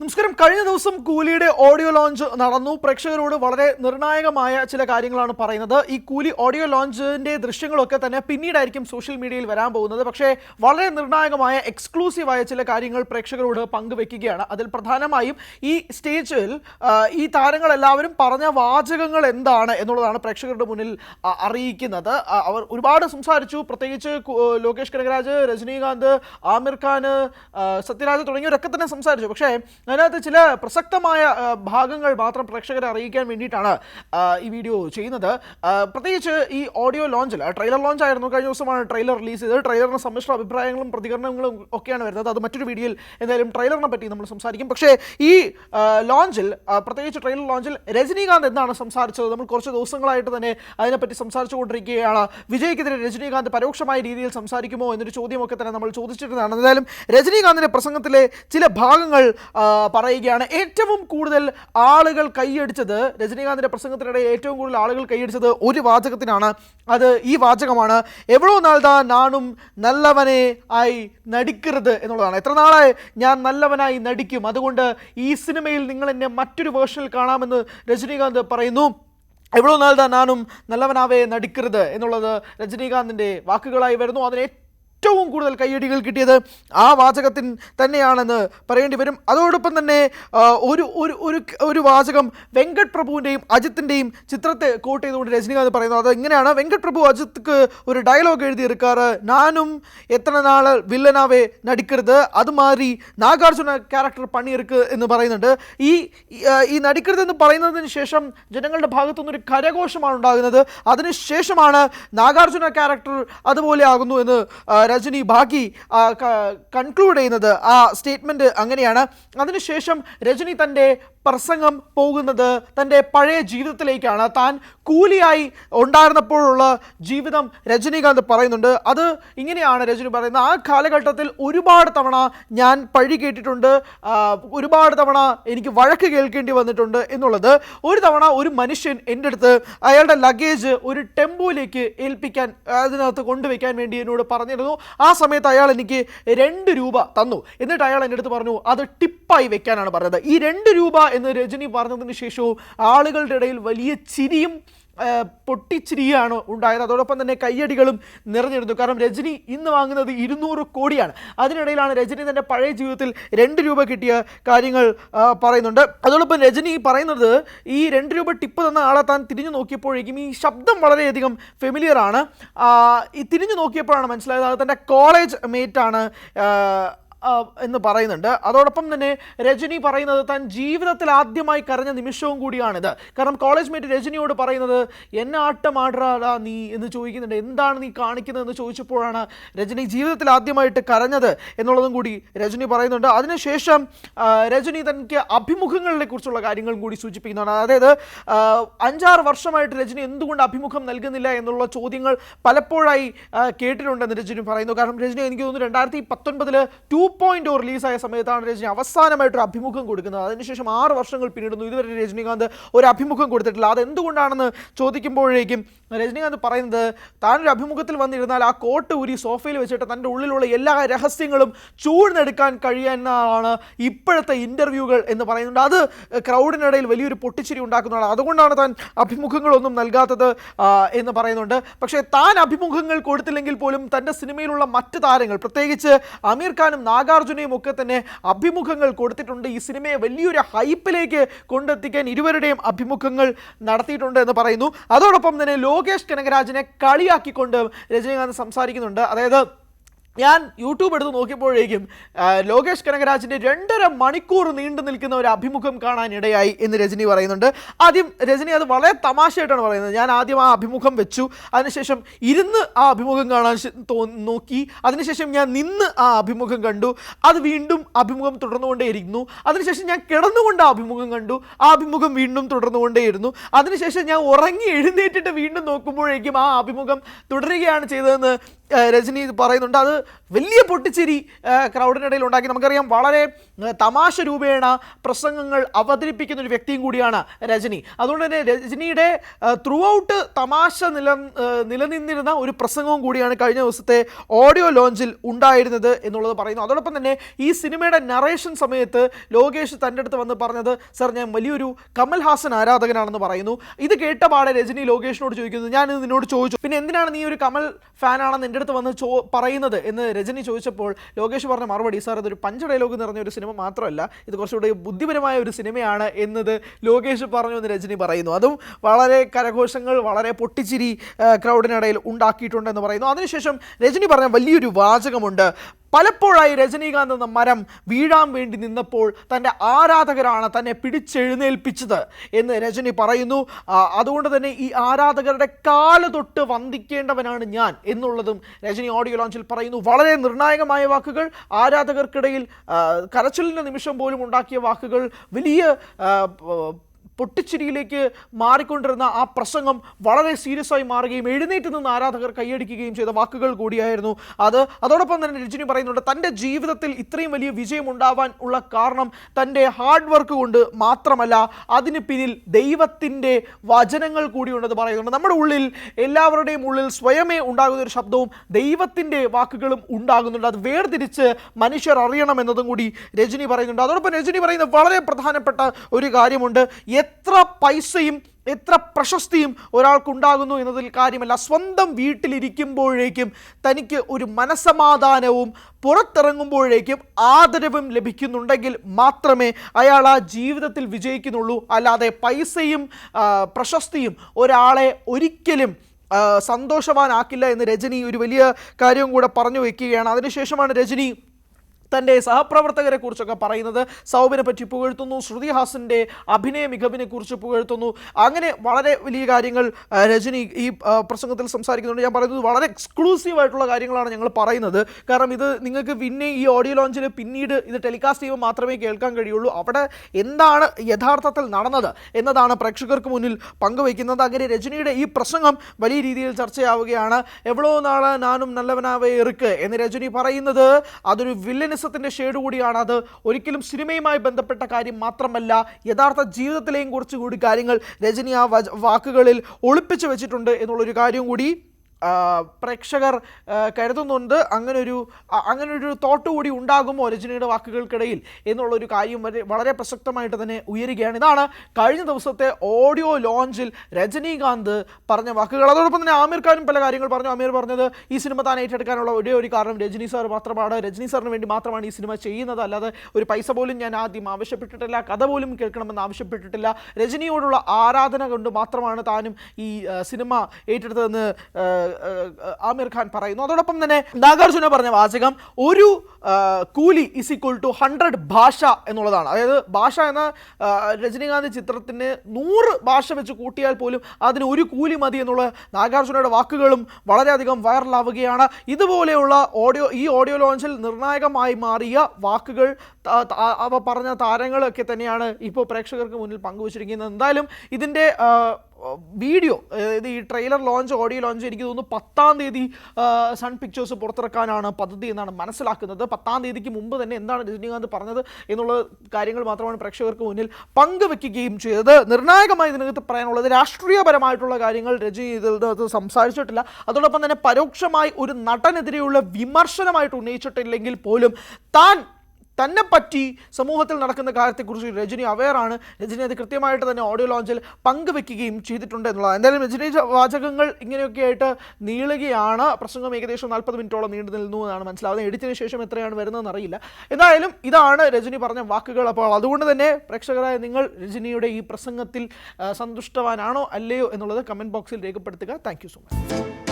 നമസ്കാരം. കഴിഞ്ഞ ദിവസം കൂലിയുടെ ഓഡിയോ ലോഞ്ച് നടന്നു. പ്രേക്ഷകരോട് വളരെ നിർണായകമായ ചില കാര്യങ്ങളാണ് പറയുന്നത്. ഈ കൂലി ഓഡിയോ ലോഞ്ചിന്റെ ദൃശ്യങ്ങളൊക്കെ തന്നെ പിന്നീടായിരിക്കും സോഷ്യൽ മീഡിയയിൽ വരാൻ പോകുന്നത്. പക്ഷേ വളരെ നിർണായകമായ എക്സ്ക്ലൂസീവായ ചില കാര്യങ്ങൾ പ്രേക്ഷകരോട് പങ്കുവെക്കുകയാണ്. അതിൽ പ്രധാനമായും ഈ സ്റ്റേജിൽ ഈ താരങ്ങളെല്ലാവരും പറഞ്ഞ വാചകങ്ങൾ എന്താണ് എന്നുള്ളതാണ് പ്രേക്ഷകരുടെ മുന്നിൽ അറിയിക്കുന്നത്. അവർ ഒരുപാട് സംസാരിച്ചു. പ്രത്യേകിച്ച് ലോകേഷ് കനകരാജ് രജനീകാന്ത് ആമിർ ഖാൻ സത്യരാജ് തുടങ്ങിയവരൊക്കെ തന്നെ സംസാരിച്ചു. പക്ഷേ അതിനകത്ത് ചില പ്രസക്തമായ ഭാഗങ്ങൾ മാത്രം പ്രേക്ഷകരെ അറിയിക്കാൻ വേണ്ടിയിട്ടാണ് ഈ വീഡിയോ ചെയ്യുന്നത്. പ്രത്യേകിച്ച് ഈ ഓഡിയോ ലോഞ്ചിൽ ട്രെയിലർ ലോഞ്ച് ആയിരുന്നു. കഴിഞ്ഞ ദിവസമാണ് ട്രെയിലർ റിലീസ് ചെയ്തത്. ട്രെയിലറിന് സമ്മിശ്ര അഭിപ്രായങ്ങളും പ്രതികരണങ്ങളും ഒക്കെയാണ് വരുന്നത്. അത് മറ്റൊരു വീഡിയോയിൽ എന്തായാലും ട്രെയിലറിനെ പറ്റി നമ്മൾ സംസാരിക്കും. പക്ഷേ ഈ ലോഞ്ചിൽ പ്രത്യേകിച്ച് ട്രെയിലർ ലോഞ്ചിൽ രജനീകാന്ത് എന്താണ് സംസാരിച്ചത്. നമ്മൾ കുറച്ച് ദിവസങ്ങളായിട്ട് തന്നെ അതിനെപ്പറ്റി സംസാരിച്ചുകൊണ്ടിരിക്കുകയാണ്. വിജയ്ക്കെതിരെ രജനീകാന്ത് പരോക്ഷമായ രീതിയിൽ സംസാരിക്കുമോ എന്നൊരു ചോദ്യമൊക്കെ തന്നെ നമ്മൾ ചോദിച്ചിരുന്നതാണ്. എന്തായാലും രജനീകാന്തിന്റെ പ്രസംഗത്തിലെ ചില ഭാഗങ്ങൾ പറയുകയാണ്. ഏറ്റവും കൂടുതൽ ആളുകൾ കൈയടിച്ചത് രജനീകാന്തിന്റെ പ്രസംഗത്തിനിടെ ഏറ്റവും കൂടുതൽ ആളുകൾ കൈയടിച്ചത് ഒരു വാചകത്തിനാണ്. അത് ഈ വാചകമാണ് എവ്വളോ നാൾതാ നാണും നല്ലവനെ ആയി നടിക്കരുത് എന്നുള്ളതാണ്. എത്ര നാളായി ഞാൻ നല്ലവനായി നടിക്കും. അതുകൊണ്ട് ഈ സിനിമയിൽ നിങ്ങൾ എന്നെ മറ്റൊരു വേർഷനിൽ കാണാമെന്ന് രജനീകാന്ത് പറയുന്നു. എവളോ നാൾതാ നാനും നല്ലവനാവേ നടിക്കരുത് എന്നുള്ളത് രജനീകാന്തിന്റെ വാക്കുകളായി വരുന്നു. അതിന് ഏറ്റവും കൂടുതൽ കയ്യടികൾ കിട്ടിയത് ആ വാചകത്തിൻ തന്നെയാണെന്ന് പറയേണ്ടി വരും. അതോടൊപ്പം തന്നെ ഒരു ഒരു ഒരു വാചകം വെങ്കട് പ്രഭുവിന്റെയും അജിത്തിന്റെയും ചിത്രത്തെ കോട്ട് ചെയ്തുകൊണ്ട് രജനീകാന്ത് പറയുന്നത് അത് ഇങ്ങനെയാണ് വെങ്കട് പ്രഭു അജിത്ക്ക് ഒരു ഡയലോഗ് എഴുതിയിരിക്കാറ് നാനും എത്ര നാൾ വില്ലനാവേ നടിക്കരുത്. അതുമാതിരി നാഗാർജുന ക്യാരക്ടർ പണിയെടുക്ക് എന്ന് പറയുന്നുണ്ട്. ഈ ഈ, നടിക്കരുത് എന്ന് പറയുന്നതിന് ശേഷം ജനങ്ങളുടെ ഭാഗത്തുനിന്നൊരു കരഘോഷമാണ് ഉണ്ടാകുന്നത്. അതിനുശേഷമാണ് നാഗാർജുന ക്യാരക്ടർ അതുപോലെ ആകുന്നു എന്ന് രജനി ഭാഗി കൺക്ലൂഡ് ചെയ്യുന്നത് ആ സ്റ്റേറ്റ്മെന്റ് അങ്ങനെയാണ്. അതിനുശേഷം രജനി തന്റെ പ്രസംഗം പോകുന്നത് തന്റെ പഴയ ജീവിതത്തിലേക്കാണ്. താൻ കൂലിയായി ഉണ്ടായിരുന്നപ്പോഴുള്ള ജീവിതം രജനീകാന്ത് പറയുന്നുണ്ട്. അത് ഇങ്ങനെയാണ് രജനി പറയുന്നത്. ആ കാലഘട്ടത്തിൽ ഒരുപാട് തവണ ഞാൻ പഴി കേട്ടിട്ടുണ്ട്. ഒരുപാട് തവണ എനിക്ക് വഴക്ക് കേൾക്കേണ്ടി വന്നിട്ടുണ്ട് എന്നുള്ളത്. ഒരു തവണ ഒരു മനുഷ്യൻ എന്റെ അടുത്ത് അയാളുടെ ലഗേജ് ഒരു ടെമ്പോയിലേക്ക് ഏൽപ്പിക്കാൻ അതിനകത്ത് കൊണ്ടുവയ്ക്കാൻ വേണ്ടി എന്നോട് പറഞ്ഞിരുന്നു. ആ സമയത്ത് അയാൾ എനിക്ക് രണ്ട് രൂപ തന്നു. എന്നിട്ട് അയാൾ എന്റെ അടുത്ത് പറഞ്ഞു അത് ടിപ്പായി വെക്കാനാണ് പറഞ്ഞത്. ഈ രണ്ട് രൂപ എന്ന് രജനി പറഞ്ഞതിന് ശേഷവും ആളുകളുടെ ഇടയിൽ വലിയ ചിരിയും പൊട്ടിച്ചിരിയാണ് ഉണ്ടായത്. അതോടൊപ്പം തന്നെ കയ്യടികളും നിറഞ്ഞിരുന്നു. കാരണം രജനി ഇന്ന് വാങ്ങുന്നത് ഇരുന്നൂറ് കോടിയാണ്. അതിനിടയിലാണ് രജനി തന്റെ പഴയ ജീവിതത്തിൽ രണ്ട് രൂപ കിട്ടിയ കാര്യങ്ങൾ പറയുന്നുണ്ട്. അതോടൊപ്പം രജനി പറയുന്നത് ഈ രണ്ട് രൂപ ടിപ്പ് തന്ന ആളെ താൻ തിരിഞ്ഞു നോക്കിയപ്പോഴേക്കും ഈ ശബ്ദം വളരെയധികം ഫെമിലിയർ ആണ്. ഈ തിരിഞ്ഞു നോക്കിയപ്പോഴാണ് മനസ്സിലായത് അത് തന്റെ കോളേജ് മേറ്റാണ് എന്ന് പറയുന്നുണ്ട്. അതോടൊപ്പം തന്നെ രജനി പറയുന്നത് താൻ ജീവിതത്തിൽ ആദ്യമായി കരഞ്ഞ നിമിഷവും കൂടിയാണിത്. കാരണം കോളേജ് മേറ്റ് രജനിയോട് പറയുന്നത് എന്നെ ആട്ടമാടാ നീ എന്ന് ചോദിക്കുന്നുണ്ട്. എന്താണ് നീ കാണിക്കുന്നതെന്ന് ചോദിച്ചപ്പോഴാണ് രജനി ജീവിതത്തിൽ ആദ്യമായിട്ട് കരഞ്ഞത്? എന്നുള്ളതും കൂടി രജനി പറയുന്നുണ്ട്. അതിനുശേഷം രജനി തനിക്ക് അഭിമുഖങ്ങളെ കുറിച്ചുള്ള കാര്യങ്ങളും കൂടി സൂചിപ്പിക്കുന്നതാണ് അതായത് അഞ്ചാറ് വർഷമായിട്ട് രജനി എന്തുകൊണ്ട് അഭിമുഖം നൽകുന്നില്ല എന്നുള്ള ചോദ്യങ്ങൾ പലപ്പോഴായി കേട്ടിട്ടുണ്ടെന്ന് രജനി പറയുന്നു. കാരണം രജനി എനിക്ക് തോന്നുന്നു രണ്ടായിരത്തി പത്തൊൻപതിൽ ടു പോയിന്റ് ഓ റിലീസായ സമയത്താണ് രജനി അവസാനമായിട്ടൊരു അഭിമുഖം കൊടുക്കുന്നത്. അതിനുശേഷം ആറ് വർഷങ്ങൾ പിന്നിടുന്നു. ഇതുവരെ രജനീകാന്ത് ഒരു അഭിമുഖം കൊടുത്തിട്ടില്ല. അതെന്തുകൊണ്ടാണെന്ന് ചോദിക്കുമ്പോഴേക്കും രജനീകാന്ത് പറയുന്നത് താനൊരു അഭിമുഖത്തിൽ വന്നിരുന്നാൽ ആ കോട്ട് ഊരി സോഫയിൽ വെച്ചിട്ട് തന്റെ ഉള്ളിലുള്ള എല്ലാ രഹസ്യങ്ങളും ചൂഴ്ന്നെടുക്കാൻ കഴിയുന്നതാണ് ഇപ്പോഴത്തെ ഇന്റർവ്യൂകൾ എന്ന് പറയുന്നുണ്ട്. അത് ക്രൗഡിനിടയിൽ വലിയൊരു പൊട്ടിച്ചിരി ഉണ്ടാക്കുന്നതാണ്. അതുകൊണ്ടാണ് താൻ അഭിമുഖങ്ങളൊന്നും നൽകാത്തത് എന്ന് പറയുന്നുണ്ട്. പക്ഷേ താൻ അഭിമുഖങ്ങൾ കൊടുത്തില്ലെങ്കിൽ പോലും തന്റെ സിനിമയിലുള്ള മറ്റ് താരങ്ങൾ പ്രത്യേകിച്ച് അമീർ ഖാനും നാഗാർജുനയും ഒക്കെ തന്നെ അഭിമുഖങ്ങൾ കൊടുത്തിട്ടുണ്ട്. ഈ സിനിമയെ വലിയൊരു ഹൈപ്പിലേക്ക് കൊണ്ടെത്തിക്കാൻ ഇരുവരുടെയും അഭിമുഖങ്ങൾ നടത്തിയിട്ടുണ്ട് എന്ന് പറയുന്നു. അതോടൊപ്പം തന്നെ ലോകേഷ് കനകരാജിനെ കളിയാക്കിക്കൊണ്ട് രജനീകാന്ത് സംസാരിക്കുന്നുണ്ട്. അതായത് ഞാൻ യൂട്യൂബ് എടുത്ത് നോക്കിയപ്പോഴേക്കും ലോകേഷ് കനകരാജിന്റെ രണ്ടര മണിക്കൂർ നീണ്ടു നിൽക്കുന്ന ഒരു അഭിമുഖം കാണാനിടയായി എന്ന് രജനി പറയുന്നുണ്ട്. ആദ്യം രജനി അത് വളരെ തമാശയായിട്ടാണ് പറയുന്നത്. ഞാൻ ആദ്യം ആ അഭിമുഖം വെച്ചു. അതിനുശേഷം ഇരുന്ന് ആ അഭിമുഖം കാണാൻ നോക്കി. അതിനുശേഷം ഞാൻ നിന്ന് ആ അഭിമുഖം കണ്ടു. അത് വീണ്ടും അഭിമുഖം തുടർന്നുകൊണ്ടേയിരുന്നു. അതിനുശേഷം ഞാൻ കിടന്നുകൊണ്ട് ആ അഭിമുഖം കണ്ടു. ആ അഭിമുഖം വീണ്ടും തുടർന്നുകൊണ്ടേയിരുന്നു. അതിനുശേഷം ഞാൻ ഉറങ്ങി എഴുന്നേറ്റിട്ട് വീണ്ടും നോക്കുമ്പോഴേക്കും ആ അഭിമുഖം തുടരുകയാണ് ചെയ്തതെന്ന് രജനി ഇത് പറയുന്നുണ്ട്. അത് വലിയ പൊട്ടിച്ചിരി ക്രൗഡിനിടയിൽ ഉണ്ടാക്കി. നമുക്കറിയാം വളരെ തമാശ രൂപേണ പ്രസംഗങ്ങൾ അവതരിപ്പിക്കുന്ന ഒരു വ്യക്തിയും കൂടിയാണ് രജനി. അതുകൊണ്ട് തന്നെ രജനിയുടെ ത്രൂ ഔട്ട് തമാശ നില നിലനിന്നിരുന്ന ഒരു പ്രസംഗവും കൂടിയാണ് കഴിഞ്ഞ ദിവസത്തെ ഓഡിയോ ലോഞ്ചിൽ ഉണ്ടായിരുന്നത് എന്നുള്ളത് പറയുന്നു. അതോടൊപ്പം തന്നെ ഈ സിനിമയുടെ നറേഷൻ സമയത്ത് ലോകേഷ് തന്റെ അടുത്ത് വന്ന് പറഞ്ഞത് സർ ഞാൻ വലിയൊരു കമൽഹാസൻ ആരാധകനാണെന്ന് പറയുന്നു. ഇത് കേട്ട പാടെ രജനി ലോകേഷിനോട് ചോദിക്കുന്നു. ഞാൻ നിന്നോട് ചോദിച്ചു. പിന്നെ എന്തിനാണ് നീ ഒരു കമൽ ഫാനാണെന്ന് എന്റെ അടുത്ത് വന്ന് ചോ പറയുന്നത് എന്ന് രജനി ചോദിച്ചപ്പോൾ ലോകേഷ് പറഞ്ഞ മറുപടി സാർ ഇതൊരു പഞ്ച ഡയലോഗ് നിറഞ്ഞ ഒരു സിനിമ മാത്രമല്ല ഇത് കുറച്ചുകൂടി ബുദ്ധിപരമായ ഒരു സിനിമയാണ് എന്നത് ലോകേഷ് പറഞ്ഞു എന്ന് രജനി പറയുന്നു. അതും വളരെ കരഘോഷങ്ങൾ വളരെ പൊട്ടിച്ചിരി ക്രൗഡിനിടയിൽ ക്രൗഡിനിടയിൽ ഉണ്ടാക്കിയിട്ടുണ്ടെന്ന് പറയുന്നു. അതിനുശേഷം രജനി പറഞ്ഞ വലിയൊരു വാചകമുണ്ട്. പലപ്പോഴായി രജനീകാന്ത് എന്ന മരം വീഴാൻ വേണ്ടി നിന്നപ്പോൾ തന്റെ ആരാധകരാണ് തന്നെ പിടിച്ചെഴുന്നേൽപ്പിച്ചത് എന്ന് രജനി പറയുന്നു. അതുകൊണ്ട് തന്നെ ഈ ആരാധകരുടെ കാൽ തൊട്ട് വന്ദിക്കേണ്ടവനാണ് ഞാൻ എന്നുള്ളതും രജനി ഓഡിയോ ലോഞ്ചിൽ പറയുന്നു. വളരെ നിർണായകമായ വാക്കുകൾ ആരാധകർക്കിടയിൽ കരച്ചിലിന്റെ നിമിഷം പോലും ഉണ്ടാക്കിയ വാക്കുകൾ വലിയ പൊട്ടിച്ചിരിയിലേക്ക് മാറിക്കൊണ്ടിരുന്ന ആ പ്രസംഗം വളരെ സീരിയസ് ആയി മാറുകയും എഴുന്നേറ്റ് നിന്ന് ആരാധകർ കൈയടിക്കുകയും ചെയ്ത വാക്കുകൾ കൂടിയായിരുന്നു അത്. അതോടൊപ്പം തന്നെ രജനി പറയുന്നുണ്ട് തന്റെ ജീവിതത്തിൽ ഇത്രയും വലിയ വിജയം ഉണ്ടാവാൻ ഉള്ള കാരണം തന്റെ ഹാർഡ് വർക്ക് കൊണ്ട് മാത്രമല്ല അതിന് പിന്നിൽ ദൈവത്തിന്റെ വചനങ്ങൾ കൂടിയുണ്ടെന്ന് പറയുന്നുണ്ട്. നമ്മുടെ ഉള്ളിൽ എല്ലാവരുടെയും ഉള്ളിൽ സ്വയമേ ഉണ്ടാകുന്ന ഒരു ശബ്ദവും ദൈവത്തിന്റെ വാക്കുകളും ഉണ്ടാകുന്നുണ്ട്. അത് വേർതിരിച്ച് മനുഷ്യർ അറിയണം എന്നതും കൂടി രജനി പറയുന്നുണ്ട്. അതോടൊപ്പം രജനി പറയുന്ന വളരെ പ്രധാനപ്പെട്ട ഒരു കാര്യമുണ്ട്. എത്ര പൈസയും എത്ര പ്രശസ്തിയും ഒരാൾക്കുണ്ടാകുന്നു എന്നതിൽ കാര്യമല്ല. സ്വന്തം വീട്ടിലിരിക്കുമ്പോഴേക്കും തനിക്ക് ഒരു മനസമാധാനവും പുറത്തിറങ്ങുമ്പോഴേക്കും ആദരവും ലഭിക്കുന്നുണ്ടെങ്കിൽ മാത്രമേ അയാൾ ആ ജീവിതത്തിൽ വിജയിക്കുന്നുള്ളൂ. അല്ലാതെ പൈസയും പ്രശസ്തിയും ഒരാളെ ഒരിക്കലും സന്തോഷവാനാക്കില്ല എന്ന് രജനി ഒരു വലിയ കാര്യവും കൂടെ പറഞ്ഞു വയ്ക്കുകയാണ് അതിനുശേഷമാണ് രജനി തന്റെ സഹപ്രവർത്തകരെ കുറിച്ചൊക്കെ പറയുന്നത് സൗബിനെ പറ്റി പുകഴ്ത്തുന്നു ശ്രുതി ഹാസന്റെ അഭിനയ മികവിനെ കുറിച്ച് പുകഴ്ത്തുന്നു. അങ്ങനെ വളരെ വലിയ കാര്യങ്ങൾ രജനി ഈ പ്രസംഗത്തിൽ സംസാരിക്കുന്നുണ്ട്. ഞാൻ പറയുന്നത് വളരെ എക്സ്ക്ലൂസീവ് ആയിട്ടുള്ള കാര്യങ്ങളാണ് ഞങ്ങൾ പറയുന്നത്. കാരണം ഇത് നിങ്ങൾക്ക് പിന്നെ ഈ ഓഡിയോ ലോഞ്ചിൽ പിന്നീട് ഇത് ടെലികാസ്റ്റ് ചെയ്യുമ്പോൾ മാത്രമേ കേൾക്കാൻ കഴിയുള്ളൂ. അവിടെ എന്താണ് യഥാർത്ഥത്തിൽ നടന്നത് എന്നതാണ് പ്രേക്ഷകർക്ക് മുന്നിൽ പങ്കുവയ്ക്കുന്നത്. അങ്ങനെ രജനിയുടെ ഈ പ്രസംഗം വലിയ രീതിയിൽ ചർച്ചയാവുകയാണ്. എവ്വളോ നാളെ നാനും നല്ലവനാവേ ഇറുക്ക് എന്ന് രജനി പറയുന്നത്. അതൊരു വില്ലനിസത്തിന്റെ ഷെയ്ഡ് കൂടിയാണ് അത്. ഒരിക്കലും സിനിമയുമായി ബന്ധപ്പെട്ട കാര്യം മാത്രമല്ല യഥാർത്ഥ ജീവിതത്തിലെയും കുറച്ചുകൂടി കാര്യങ്ങൾ രജനി ആ വാക്കുകളിൽ ഒളിപ്പിച്ചു വെച്ചിട്ടുണ്ട് എന്നുള്ളൊരു കാര്യം കൂടി പ്രേക്ഷകർ കരുതുന്നുണ്ട് അങ്ങനൊരു അങ്ങനൊരു തോട്ട് കൂടി ഉണ്ടാകുമോ രജനിയുടെ വാക്കുകൾക്കിടയിൽ എന്നുള്ളൊരു കാര്യം വളരെ പ്രസക്തമായിട്ട് തന്നെ ഉയരുകയാണ്. ഇതാണ് കഴിഞ്ഞ ദിവസത്തെ ഓഡിയോ ലോഞ്ചിൽ രജനീകാന്ത് പറഞ്ഞ വാക്കുകൾ. അതോടൊപ്പം തന്നെ ആമിർ ഖാനും പല കാര്യങ്ങൾ പറഞ്ഞു. ആമിർ പറഞ്ഞത് ഈ സിനിമ താൻ ഏറ്റെടുക്കാനുള്ള ഒരേ ഒരു കാരണം രജനി സാർ മാത്രമാണ്. രജനി സാറിന് വേണ്ടി മാത്രമാണ് ഈ സിനിമ ചെയ്യുന്നത്. അല്ലാതെ ഒരു പൈസ പോലും ഞാൻ ആദ്യം ആവശ്യപ്പെട്ടിട്ടില്ല കഥ പോലും കേൾക്കണമെന്ന് ആവശ്യപ്പെട്ടിട്ടില്ല. രജനിയോടുള്ള ആരാധന കൊണ്ട് മാത്രമാണ് താനും ഈ സിനിമ ഏറ്റെടുത്തതെന്ന് ആമിർ ഖാൻ പറയുന്നു. അതോടൊപ്പം തന്നെ നാഗാർജുന പറഞ്ഞ വാചകം ഒരു കൂലി ഇസ് ഈക്വൽ ടു ഹൺഡ്രഡ് ഭാഷ എന്നുള്ളതാണ്. അതായത് ഭാഷ എന്ന രജനീകാന്ത് ചിത്രത്തിന് നൂറ് ഭാഷ വെച്ച് കൂട്ടിയാൽ പോലും അതിന് ഒരു കൂലി മതി എന്നുള്ള നാഗാർജുനയുടെ വാക്കുകളും വളരെയധികം വൈറലാവുകയാണ്. ഇതുപോലെയുള്ള ഓഡിയോ ഈ ഓഡിയോ ലോഞ്ചിൽ നിർണായകമായി മാറിയ വാക്കുകൾ അവ പറഞ്ഞ താരങ്ങളൊക്കെ തന്നെയാണ് ഇപ്പോൾ പ്രേക്ഷകർക്ക് മുന്നിൽ പങ്കുവച്ചിരിക്കുന്നത്. എന്തായാലും ഇതിന്റെ വീഡിയോ അതായത് ഈ ട്രെയിലർ ലോഞ്ച് ഓഡിയോ ലോഞ്ച് എനിക്ക് തോന്നുന്നു പത്താം തീയതി സൺ പിക്ചേഴ്സ് പുറത്തിറക്കാനാണ് പദ്ധതി എന്നാണ് മനസ്സിലാക്കുന്നത്. പത്താം തീയതിക്ക് മുമ്പ് തന്നെ എന്താണ് രജനീകാന്ത് പറഞ്ഞത് എന്നുള്ള കാര്യങ്ങൾ മാത്രമാണ് പ്രേക്ഷകർക്ക് മുന്നിൽ പങ്കുവെക്കുകയും ചെയ്തത്. നിർണായകമായി ഇതിനകത്ത് പറയാനുള്ളത് രാഷ്ട്രീയപരമായിട്ടുള്ള കാര്യങ്ങൾ രജനി ഇതിനകത്ത് സംസാരിച്ചിട്ടില്ല. അതോടൊപ്പം തന്നെ പരോക്ഷമായി ഒരു നടനെതിരെയുള്ള വിമർശനമായിട്ട് ഉന്നയിച്ചിട്ടില്ലെങ്കിൽ പോലും താൻ തന്നെ പറ്റി സമൂഹത്തിൽ നടക്കുന്ന കാര്യത്തെക്കുറിച്ച് രജനി അവെയറാണ് രജനി അത് കൃത്യമായിട്ട് തന്നെ ഓഡിയോ ലോഞ്ചിൽ പങ്കുവെക്കുകയും ചെയ്തിട്ടുണ്ട് എന്നുള്ളത് എന്തായാലും രജനി വാചകങ്ങൾ ഇങ്ങനെയൊക്കെ ആയിട്ട് നീളുകയാണ്. പ്രസംഗം ഏകദേശം നാൽപ്പത് മിനിറ്റോളം നീണ്ടു നിൽന്നു എന്നാണ് മനസ്സിലാവുന്നത്. എഡിറ്റിന് ശേഷം എത്രയാണ് വരുന്നതെന്ന് അറിയില്ല. എന്തായാലും ഇതാണ് രജനി പറഞ്ഞ വാക്കുകൾ. അപ്പോൾ അതുകൊണ്ട് തന്നെ പ്രേക്ഷകരായ നിങ്ങൾ രജനിയുടെ ഈ പ്രസംഗത്തിൽ സന്തുഷ്ടവാനാണോ അല്ലയോ എന്നുള്ളത് കമന്റ് ബോക്സിൽ രേഖപ്പെടുത്തുക. Thank so much